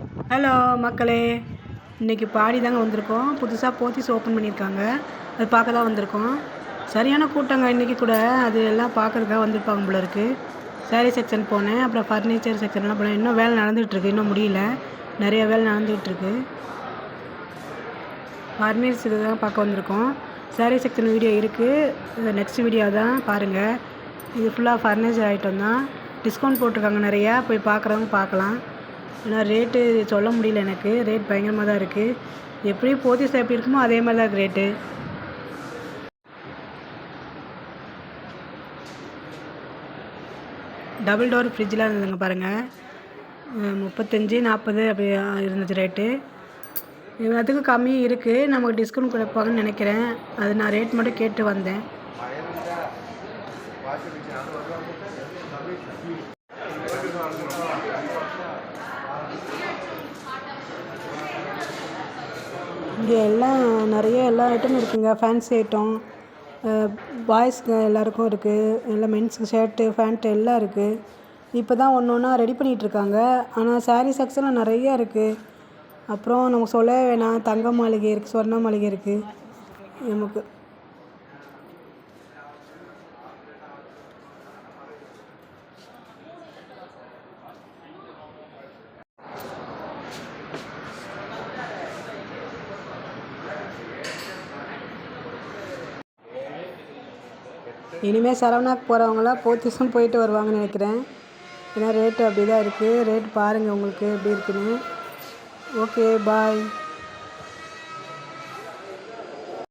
Hello மக்களே இன்றைக்கி பாடி தாங்க வந்திருக்கோம். புதுசாக போத்திஸ் ஓப்பன் பண்ணியிருக்காங்க. அது பார்க்க தான் வந்திருக்கோம். சரியான கூட்டங்க இன்றைக்கி கூட. அது எல்லாம் பார்க்குறதுக்காக வந்திருப்பாங்க போல இருக்குது சாரீ செக்ஷன் போனேன் அப்புறம் ஃபர்னிச்சர் செக்ஷன்லாம் போனேன். இன்னும் வேலை நடந்துகிட்ருக்கு இன்னும் முடியல. நிறைய வேலை நடந்துகிட்ருக்கு. ஃபர்னிச்சர் தான் பார்க்க வந்திருக்கோம். சாரீ செக்ஷன் வீடியோ இருக்குது நெக்ஸ்ட் வீடியோ தான் பாருங்கள் இது ஃபுல்லாக ஃபர்னிச்சர் ஐட்டம் தான். டிஸ்கவுண்ட் போட்டிருக்காங்க நிறையா. போய் பார்க்குறவங்க பார்க்கலாம். ஆனால் ரேட்டு சொல்ல முடியல எனக்கு. ரேட் பயங்கரமாக தான் இருக்குது எப்படி போத்தீஸ் எப்படி இருக்குமோ அதே மாதிரி தான் ரேட்டு டபுள் டோர் ஃப்ரிட்ஜெலாம் இருந்ததுங்க பாருங்கள் முப்பத்தஞ்சு நாற்பது அப்படி இருந்துச்சு ரேட்டு அதுக்கு கம்மியும் இருக்குது நமக்கு டிஸ்கவுண்ட் கொடுப்பாங்கன்னு நினைக்கிறேன். அது நான் ரேட் மட்டும் கேட்டு வந்தேன். இங்கே எல்லாம் நிறைய எல்லா ஐட்டமும் இருக்குங்க. ஃபேன்சி ஐட்டம் பாய்ஸ்க்கு எல்லாருக்கும் இருக்குது எல்லாம் மென்ஸுக்கு ஷர்ட்டு ஃபேண்ட்டு எல்லாம் இருக்குது இப்போ தான் ஒன்று ஒன்றா ரெடி பண்ணிகிட்ருக்காங்க ஆனால் சாரீ செக்ஷனில் நிறைய இருக்குது அப்புறம் நம்ம சொல்லவே வேணாம். தங்க மாளிகை இருக்குது சொர்ண மாளிகை இருக்குது நமக்கு இனிமேல் சரவணாக்கு போகிறவங்களாம் போத்தீஸும் போயிட்டு வருவாங்கன்னு நினைக்கிறேன். ஏன்னா ரேட்டு அப்படி தான் இருக்குது ரேட் பாருங்கள் உங்களுக்கு எப்படி இருக்குன்னு. Okay bye